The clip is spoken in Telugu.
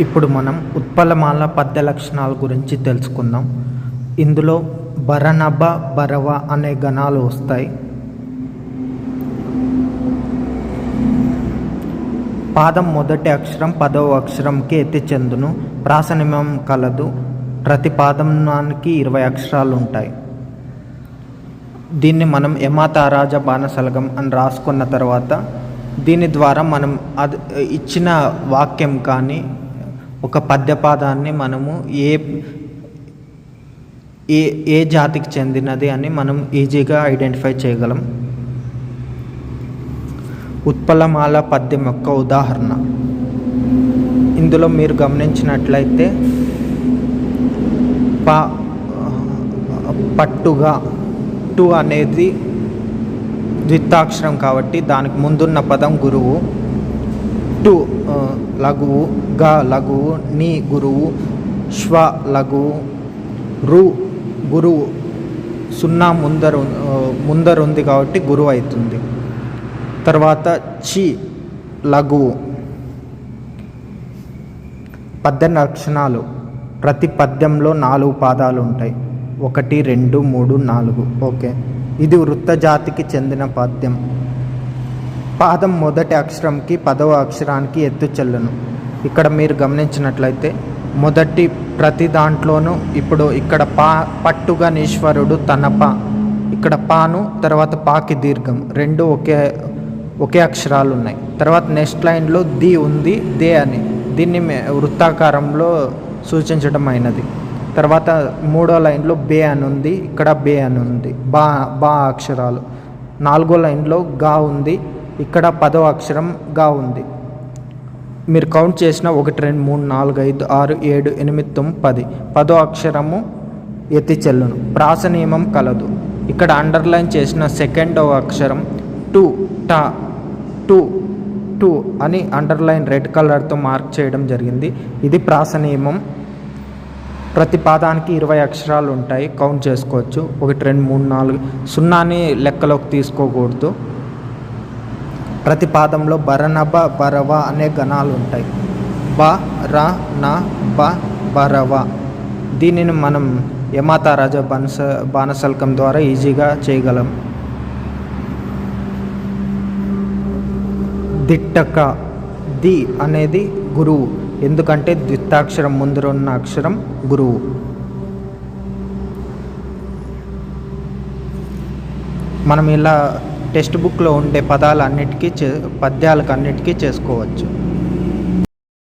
ఇప్పుడు మనం ఉత్పలమాల పద్య లక్షణాల గురించి తెలుసుకుందాం. ఇందులో బరనబ బరవ అనే గణాలు వస్తాయి. పాదం మొదటి అక్షరం పదవ అక్షరంకి ఎత్తి చెందును. ప్రాసనిమం కలదు. ప్రతి పాదంకి ఇరవై అక్షరాలు ఉంటాయి. దీన్ని మనం యమాతారాజ బాణసలగం అని రాసుకున్న తర్వాత దీని ద్వారా మనం అది ఇచ్చిన వాక్యం కానీ ఒక పద్యపాదాన్ని మనము ఏ ఏ ఏ జాతికి చెందినది అని మనం ఈజీగా ఐడెంటిఫై చేయగలం. ఉత్పలమాల పద్యం యొక్క ఉదాహరణ. ఇందులో మీరు గమనించినట్లయితే ప పట్టుగా టు అనేది ద్వితాక్షరం కాబట్టి దానికి ముందున్న పదం గురువు. టు లఘువు గ లఘువు ని గురువు శ్వ లఘువు రు గురువు సున్నా ముందరు ముందరుంది ఉంది కాబట్టి గురువు అవుతుంది తర్వాత చి లఘువు. పద్య లక్షణాలు ప్రతి పద్యంలో నాలుగు పాదాలు ఉంటాయి ఒకటి రెండు మూడు నాలుగు. ఓకే. ఇది వృత్త జాతికి చెందిన పద్యం. పాదం మొదటి అక్షరంకి పదవ అక్షరానికి ఎత్తు చెల్లును. ఇక్కడ మీరు గమనించినట్లయితే మొదటి ప్రతి దాంట్లోనూ ఇప్పుడు ఇక్కడ పా పట్టుగా నీశ్వరుడు తన పా ఇక్కడ పాను తర్వాత పాకి దీర్ఘం రెండు ఒకే ఒకే అక్షరాలు ఉన్నాయి తర్వాత నెక్స్ట్ లైన్లో ది ఉంది దే అని. దీన్ని వృత్తాకారంలో సూచించడం అయినది తర్వాత మూడో లైన్లో బే అని ఉంది ఇక్కడ బే అని ఉంది బా బా అక్షరాలు. నాలుగో లైన్లో గా ఉంది ఇక్కడ పదో అక్షరంగా ఉంది. మీరు కౌంట్ చేసిన ఒకటి రెండు మూడు నాలుగు ఐదు ఆరు ఏడు ఎనిమిది తొమ్మిది పది. పదో అక్షరము ఎత్తి చెల్లును. ప్రాస నియమం కలదు. ఇక్కడ అండర్లైన్ చేసిన సెకండో అక్షరం టూ టా టూ టూ అని అండర్లైన్ రెడ్ కలర్తో మార్క్ చేయడం జరిగింది. ఇది ప్రాస నియమం ప్రతి పాదానికి ఇరవై అక్షరాలు ఉంటాయి. కౌంట్ చేసుకోవచ్చు. ఒకటి రెండు మూడు నాలుగు. సున్నాని లెక్కలోకి తీసుకోకూడదు. ప్రతి పాదంలో బరనబ బరవ అనే గణాలు ఉంటాయి బ ర న బ బరవ. దీనిని మనం యమాతారాజా బానస బాణసల్కం ద్వారా ఈజీగా చేయగలం. దిట్టక. ది అనేది గురువు. ఎందుకంటే ద్విత్తాక్షరం ముందర ఉన్న అక్షరం గురువు. మనం ఇలా టెక్స్ట్ బుక్లో ఉండే పదాలన్నిటికీ చే పద్యాలకు అన్నిటికీ చేసుకోవచ్చు.